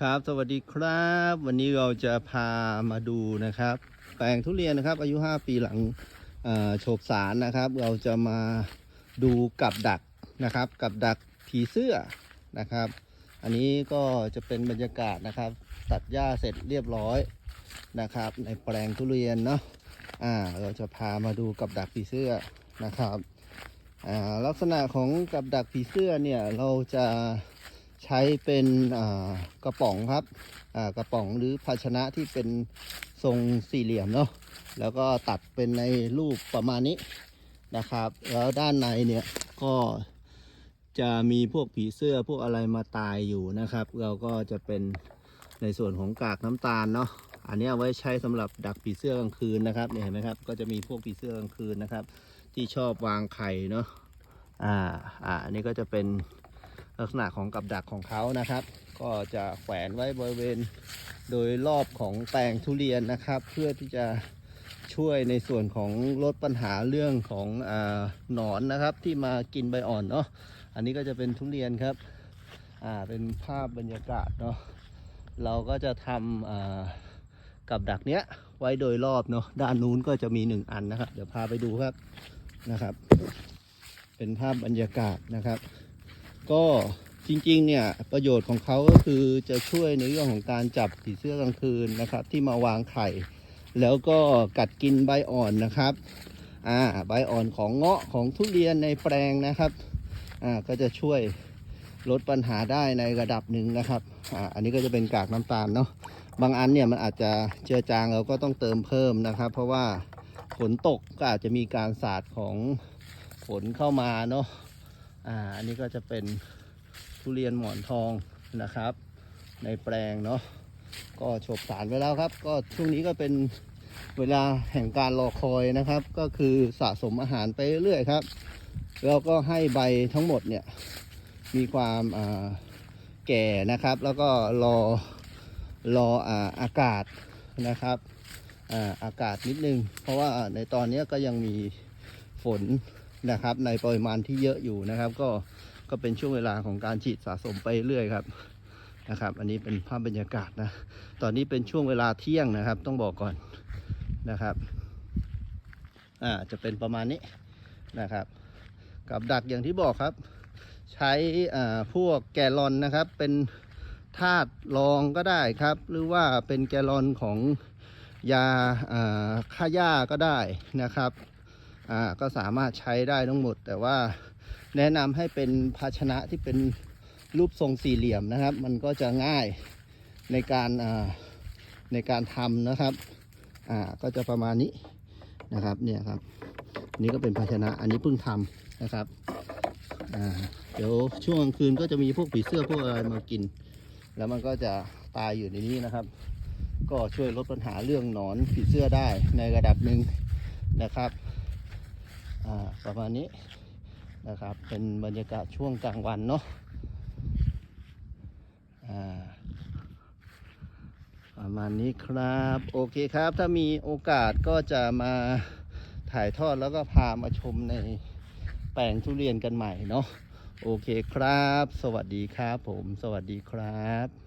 ครับ สวัสดีครับ วันนี้เราจะพามาดูนะครับ แปลงทุเรียนนะครับ อายุ 5 ปีหลังโฉบสารนะครับ เราจะมาดูกับดักนะครับ กับดักผีเสื้อนะครับ อันนี้ก็จะเป็นบรรยากาศนะครับ ตัดหญ้าเสร็จเรียบร้อยนะครับ ในแปลงทุเรียนเนาะอ่าเราจะพามาดูกับดักผีเสื้อนะครับอ่าลักษณะของกับดักผีเสื้อเนี่ยเราจะ ใช้เป็นกระป๋องครับกระป๋องหรือภาชนะที่เป็นทรงสี่เหลี่ยมเนาะแล้วก็ตัดเป็นในรูปประมาณนี้นะครับ แล้วด้านในเนี่ยก็จะมีพวกผีเสื้อพวกอะไรมาตายอยู่นะครับ เราก็จะเป็นในส่วนของกากน้ำตาลเนาะอันนี้เอาไว้ใช้สำหรับดักผีเสื้อกลางคืนนะครับเนี่ยเห็นไหมครับก็จะมีพวกผีเสื้อกลางคืนนะครับ ที่ชอบวางไข่เนาะอ่าอ่าอันนี้ก็จะเป็น ลักษณะของกับดักของเขานะครับ ก็จะแขวนไว้บริเวณโดยรอบของแปลงทุเรียนนะครับ เพื่อที่จะช่วยในส่วนของลดปัญหาเรื่องของอหนอนนะครับที่มากินใบอ่อนเนาะอันนี้ก็จะเป็นทุเรียนครับอ่าเป็นภาพบรรยากาศเนาะเราก็จะทำกับดักเนี้ยไว้โดยรอบเนาะด้านนู้นก็จะมีหนึ่งอันนะครับ เดี๋ยวพาไปดูครับนะครับ เป็นภาพบรรยากาศนะครับ ก็จริงๆเนี่ยประโยชน์ของเขาก็คือจะช่วยในเรื่องของการจับผีเสื้อกลางคืนนะครับ ที่มาวางไข่ แล้วก็กัดกินใบอ่อนนะครับอ่าใบอ่อนของเงาะของทุเรียนในแปลงนะครับอ่าก็จะช่วยลดปัญหาได้ในระดับหนึ่งนะครับอ่าอันนี้ก็จะเป็นกากน้ำตาลเนาะบางอันเนี่ยมันอาจจะเจือจางเราก็ต้องเติมเพิ่มนะครับ เพราะว่าฝนตกก็อาจจะมีการสาดของฝนเข้ามาเนาะ อ่าอันนี้ก็จะเป็นทุเรียนหมอนทองนะครับ ในแปลงเนาะก็ฉบสารไว้แล้วครับ ก็ช่วงนี้ก็เป็นเวลาแห่งการรอคอยนะครับ ก็คือสะสมอาหารไปเรื่อยครับ แล้วก็ให้ใบทั้งหมดเนี่ยมีความอ่าแก่นะครับ แล้วก็รอรออ่าอากาศนะครับอ่าอากาศนิดนึง เพราะว่าในตอนนี้ก็ยังมีฝน นะครับ ในปริมาณที่เยอะอยู่นะครับ ก็ก็เป็นช่วงเวลาของการฉีดสะสมไปเรื่อยครับนะครับ อันนี้เป็นภาพบรรยากาศนะ ตอนนี้เป็นช่วงเวลาเที่ยงนะครับ ต้องบอกก่อนนะครับอ่าจะเป็นประมาณนี้นะครับ กับดักอย่างที่บอกครับ ใช้อ่าพวกแกลลอนนะครับ เป็นธาตุรองก็ได้ครับ หรือว่าเป็นแกลลอนของยาอ่าฆ่าหญ้าก็ได้นะครับ อ่าก็สามารถใช้ได้ทั้งหมด แต่ว่าแนะนำให้เป็นภาชนะที่เป็นรูปทรงสี่เหลี่ยมนะครับ มันก็จะง่ายในการอ่าในการทำนะครับอ่าก็จะประมาณนี้นะครับเนี่ยครับนนี้ก็เป็นภาชนะอันนี้เพิ่งทำนะครับอ่าเดี๋ยวช่วงกลางคืนก็จะมีพวกผีเสื้อพวกอะไรมากิน แล้วมันก็จะตายอยู่ในนี้นะครับ ก็ช่วยลดปัญหาเรื่องหนอนผีเสื้อได้ในระดับหนึ่งนะครับ ประมาณนี้นะครับ เป็นบรรยากาศช่วงกลางวันเนาะประมาณนี้ครับ โอเคครับ ถ้ามีโอกาสก็จะมาถ่ายทอดแล้วก็พามาชมในแปลงทุเรียนกันใหม่เนาะโอเคครับ สวัสดีครับผม สวัสดีครับ